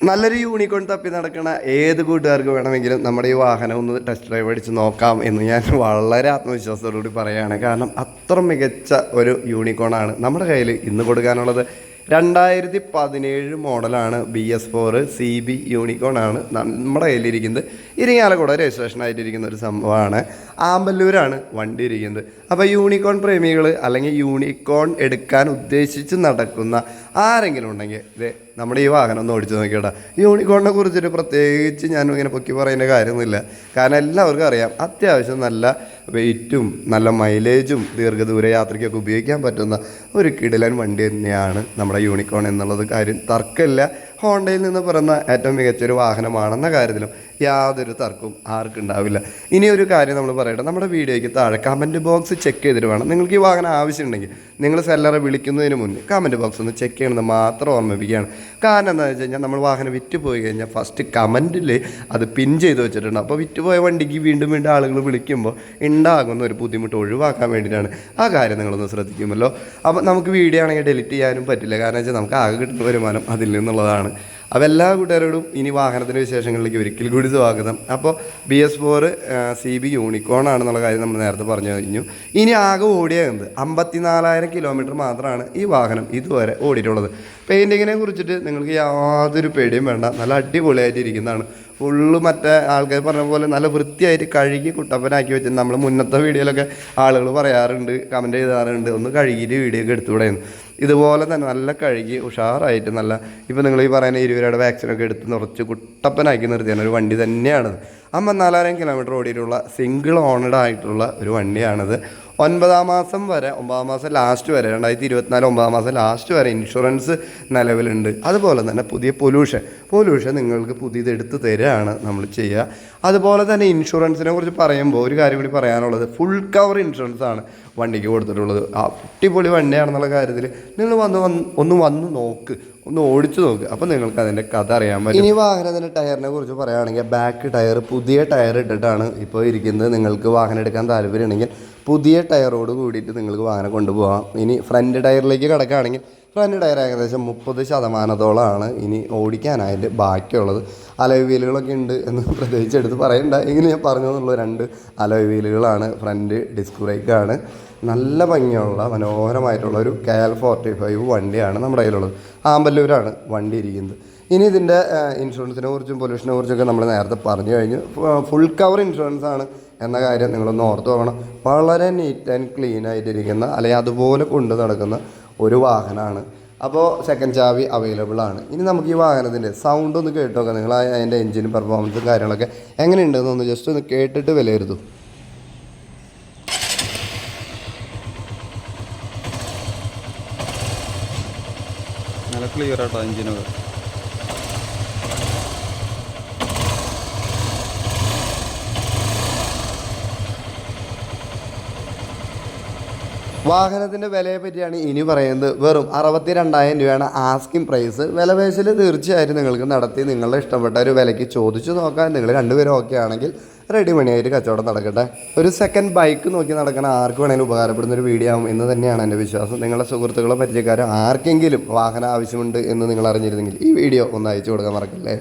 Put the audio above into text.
നല്ലൊരു യൂണിക്കോൺ തപ്പി നടക്കുന്ന ഏത് കൂട്ടുകാർക്ക് വേണമെങ്കിലും നമ്മുടെ ഈ വാഹനം ഒന്ന് ടെസ്റ്റ് ഡ്രൈവ് അടിച്ച് നോക്കാം എന്ന് ഞാൻ വളരെ ആത്മവിശ്വാസത്തോടുകൂടി പറയുകയാണ് കാരണം അത്ര മികച്ച ഒരു യൂണിക്കോണാണ് നമ്മുടെ കയ്യിൽ ഇന്ന് കൊടുക്കാനുള്ളത്. രണ്ടായിരത്തി പതിനേഴ് മോഡലാണ് B S four C B Unicorn ആണ് നമ്മുടെ കയ്യിലിരിക്കുന്നത്. ഇരിങ്ങാലക്കുട രജിസ്ട്രേഷൻ ആയിട്ടിരിക്കുന്ന ഒരു സംഭവമാണ്. ആമ്പല്ലൂരാണ് വണ്ടി ഇരിക്കുന്നത്. അപ്പോൾ യൂണിക്കോൺ പ്രേമികൾ അല്ലെങ്കിൽ യൂണിക്കോൺ എടുക്കാൻ ഉദ്ദേശിച്ച് നടക്കുന്ന ആരെങ്കിലും ഉണ്ടെങ്കിൽ ഇത് നമ്മുടെ ഈ വാഹനം ഒന്ന് ഓടിച്ചു നോക്കിയോട്ടാ യൂണിക്കോണിനെ കുറിച്ചൊരു പ്രത്യേകിച്ച് ഞാൻ ഇങ്ങനെ പൊക്കി പറയേണ്ട കാര്യമൊന്നുമില്ല. കാരണം എല്ലാവർക്കും അറിയാം അത്യാവശ്യം നല്ല വെയിറ്റും നല്ല മൈലേജും ദീർഘദൂര യാത്രയ്ക്കൊക്കെ ഉപയോഗിക്കാൻ പറ്റുന്ന ഒരു കിടിലൻ വണ്ടി തന്നെയാണ് നമ്മുടെ യൂണിക്കോൺ എന്നുള്ളത് കാര്യം തർക്കമില്ല. ഹോണ്ടയിൽ നിന്ന് പറയുന്ന ഏറ്റവും മികച്ചൊരു വാഹനമാണെന്ന കാര്യത്തിലും യാതൊരു തർക്കവും ആർക്കും ഉണ്ടാവില്ല. ഇനി ഒരു കാര്യം നമ്മൾ പറയട്ടെ. നമ്മുടെ വീഡിയോയ്ക്ക് താഴെ കമന്റ് ബോക്സ് ചെക്ക് ചെയ്തിട്ട് വേണം. നിങ്ങൾക്ക് ഈ വാഹനം ആവശ്യമുണ്ടെങ്കിൽ നിങ്ങൾ സെല്ലറെ വിളിക്കുന്നതിന് മുന്നേ കമന്റ് ബോക്സ് ഒന്ന് ചെക്ക് ചെയ്യണമെന്ന് മാത്രം ഓർമ്മിപ്പിക്കുകയാണ്. കാരണം എന്താണെന്ന് വെച്ച് കഴിഞ്ഞാൽ നമ്മൾ വാഹനം വിറ്റ് പോയി കഴിഞ്ഞാൽ ഫസ്റ്റ് കമന്റിൽ അത് പിൻ ചെയ്ത് വെച്ചിട്ടുണ്ട്. അപ്പോൾ വിറ്റ് പോയ വണ്ടിക്ക് വീണ്ടും വീണ്ടും ആളുകൾ വിളിക്കുമ്പോൾ ഉണ്ടാകുന്ന ഒരു ബുദ്ധിമുട്ട് ഒഴിവാക്കാൻ വേണ്ടിയിട്ടാണ് ആ കാര്യം നിങ്ങളൊന്ന് ശ്രദ്ധിക്കുമല്ലോ. അപ്പോൾ നമുക്ക് വീഡിയോ ആണെങ്കിൽ ഡെലിറ്റ് ചെയ്യാനും പറ്റില്ല. കാരണം വെച്ചാൽ നമുക്ക് ആകെ കിട്ടുന്ന വരുമാനം അതിൽ നിന്നുള്ളതാണ്. അപ്പോൾ എല്ലാ കൂട്ടുകാരോടും ഇനി വാഹനത്തിന്റെ വിശേഷങ്ങളിലേക്ക് ഒരിക്കൽ കൂടി സ്വാഗതം. അപ്പോൾ B S four C B Unicorn ആണെന്നുള്ള കാര്യം നമ്മൾ നേരത്തെ പറഞ്ഞു കഴിഞ്ഞു. ഇനി ആകെ ഓടിയത് അമ്പത്തിനാലായിരം കിലോമീറ്റർ മാത്രമാണ് ഈ വാഹനം ഇതുവരെ ഓടിയിട്ടുള്ളത്. പെയിന്റിങ്ങിനെ കുറിച്ചിട്ട് നിങ്ങൾക്ക് യാതൊരു പേടിയും വേണ്ട. നല്ല അടിപൊളിയായിട്ട് ഇരിക്കുന്നതാണ് ഫുള്ള് മറ്റേ ആൾക്കാർ പറഞ്ഞ പോലെ നല്ല വൃത്തിയായിട്ട് കഴുകി കുട്ടപ്പനാക്കി വെച്ച് നമ്മൾ മുന്നത്തെ വീഡിയോയിലൊക്കെ ആളുകൾ പറയാറുണ്ട് കമന്റ് ചെയ്താറുണ്ട് ഒന്ന് കഴുകിയിട്ട് വീഡിയോ ഒക്കെ എടുത്തു ഇതുപോലെ തന്നെ നല്ല കഴുകി ഉഷാറായിട്ട് നല്ല ഇപ്പോൾ നിങ്ങൾ ഈ പറയുന്ന ഇരുപരുടെ വാക്സിനൊക്കെ എടുത്ത് നിറച്ച് കുട്ടപ്പനാക്കി നിർത്തിയാണ്. ഒരു വണ്ടി തന്നെയാണത് അമ്പത്തിനാലായിരം കിലോമീറ്റർ ഓടിയിട്ടുള്ള സിംഗിൾ ഓണഡ് ആയിട്ടുള്ള ഒരു വണ്ടിയാണിത്. ഒൻപതാം മാസം വരെ ഒമ്പതാം മാസം ലാസ്റ്റ് വരെ രണ്ടായിരത്തി ഇരുപത്തിനാല് ഒമ്പതാം മാസം ലാസ്റ്റ് വരെ ഇൻഷുറൻസ് നിലവിലുണ്ട്. അതുപോലെ തന്നെ പുതിയ പൊല്യൂഷൻ പൊല്യൂഷൻ നിങ്ങൾക്ക് പുതിയത് എടുത്ത് തരികയാണ് നമ്മൾ ചെയ്യുക. അതുപോലെ തന്നെ ഇൻഷുറൻസിനെ കുറിച്ച് പറയുമ്പോൾ ഒരു കാര്യം കൂടി പറയാനുള്ളത് ഫുൾ കവർ ഇൻഷുറൻസ് ആണ് വണ്ടിക്ക് കൊടുത്തിട്ടുള്ളത്. അടിപൊളി വണ്ടിയാണെന്നുള്ള കാര്യത്തിൽ നിങ്ങൾ വന്ന് വന്ന് ഒന്ന് വന്ന് നോക്ക്. ഒന്ന് ഓടിച്ചു നോക്ക്. അപ്പോൾ നിങ്ങൾക്ക് അതിന്റെ കഥ അറിയാൻ പറ്റും. ഇനി വാഹനത്തിന്റെ ടയറിനെ കുറിച്ച് പറയുകയാണെങ്കിൽ ബാക്ക് ടയർ പുതിയ ടയർ ഇട്ടിട്ടാണ് ഇപ്പോൾ ഇരിക്കുന്നത്. നിങ്ങൾക്ക് വാഹനം എടുക്കാൻ താല്പര്യമുണ്ടെങ്കിൽ പുതിയ ടയറോട് കൂടിയിട്ട് നിങ്ങൾക്ക് വാഹനം കൊണ്ടുപോകാം. ഇനി ഫ്രണ്ട് ടയറിലേക്ക് കിടക്കുകയാണെങ്കിൽ ഫ്രണ്ട് ടയർ ഏകദേശം മുപ്പത് ശതമാനത്തോളമാണ് ഇനി ഓടിക്കാനായിട്ട് ബാക്കിയുള്ളത്. അലോയ് വീലുകളൊക്കെ ഉണ്ട് എന്ന് പ്രത്യേകിച്ച് എടുത്ത് പറയണ്ട. എങ്കിലും ഞാൻ പറഞ്ഞു എന്നുള്ള രണ്ട് അലോയ് വീലുകളാണ് ഫ്രണ്ട് ഡിസ്ക് ബ്രേക്കാണ്. നല്ല ഭംഗിയുള്ള മനോഹരമായിട്ടുള്ള ഒരു കെ എൽ ഫോർട്ടി ഫൈവ് വണ്ടിയാണ് നമ്മുടെ കയ്യിലുള്ളത്. ആമ്പല്ലൂരാണ് വണ്ടി ഇരിക്കുന്നത്. ഇനി ഇതിന്റെ ഇൻഷുറൻസിനെ കുറിച്ചും പൊല്യൂഷനെ കുറിച്ചൊക്കെ നമ്മൾ നേരത്തെ പറഞ്ഞു കഴിഞ്ഞു. ഫുൾ കവർ ഇൻഷുറൻസ് ആണ് എന്ന കാര്യം നിങ്ങളൊന്ന് ഓർത്ത് പോകണം വളരെ നീറ്റ് ആൻഡ് ക്ലീൻ ആയിട്ടിരിക്കുന്ന അല്ലെങ്കിൽ അതുപോലെ കൊണ്ടു നടക്കുന്ന ഒരു വാഹനമാണ് അപ്പോൾ സെക്കൻഡ് ചാവി അവൈലബിൾ ആണ്. ഇനി നമുക്ക് ഈ വാഹനത്തിന്റെ സൗണ്ട് ഒന്ന് കേട്ട് നോക്കാം. നിങ്ങൾ അതിന്റെ എഞ്ചിൻ പെർഫോമൻസും കാര്യങ്ങളൊക്കെ എങ്ങനെയുണ്ടെന്ന് ഒന്ന് ജസ്റ്റ് ഒന്ന് കേട്ടിട്ട് വിലയിരുത്തും. നല്ല ക്ലിയർ ആട്ടോ എഞ്ചിനൊക്കെ വാഹനത്തിന്റെ വിലയെ പറ്റിയാണ് ഇനി പറയുന്നത്. വെറും അറുപത്തി രണ്ടായിരം രൂപയാണ് ആസ്കിംഗ് പ്രൈസ് വില പേശൽ തീർച്ചയായിട്ടും നിങ്ങൾക്ക് നടത്തി നിങ്ങളുടെ ഇഷ്ടപ്പെട്ട ഒരു വിലയ്ക്ക് ചോദിച്ചു നോക്കാൻ നിങ്ങൾ രണ്ടുപേരും ഓക്കെ ആണെങ്കിൽ റെഡി മണിയായിട്ട് കച്ചവടം നടക്കട്ടെ. ഒരു സെക്കൻഡ് ബൈക്ക് നോക്കി നടക്കണ ആർക്ക് വേണമെങ്കിലും ഉപകാരപ്പെടുന്ന ഒരു വീഡിയോ ആവും. എന്ന് തന്നെയാണ് എന്റെ വിശ്വാസം. നിങ്ങളുടെ സുഹൃത്തുക്കളോ പരിചയക്കാരോ ആർക്കെങ്കിലും വാഹനം ആവശ്യമുണ്ട് എന്ന് നിങ്ങൾ അറിഞ്ഞിരുന്നെങ്കിൽ ഈ വീഡിയോ ഒന്ന് അയച്ചു കൊടുക്കാൻ മറക്കല്ലേ?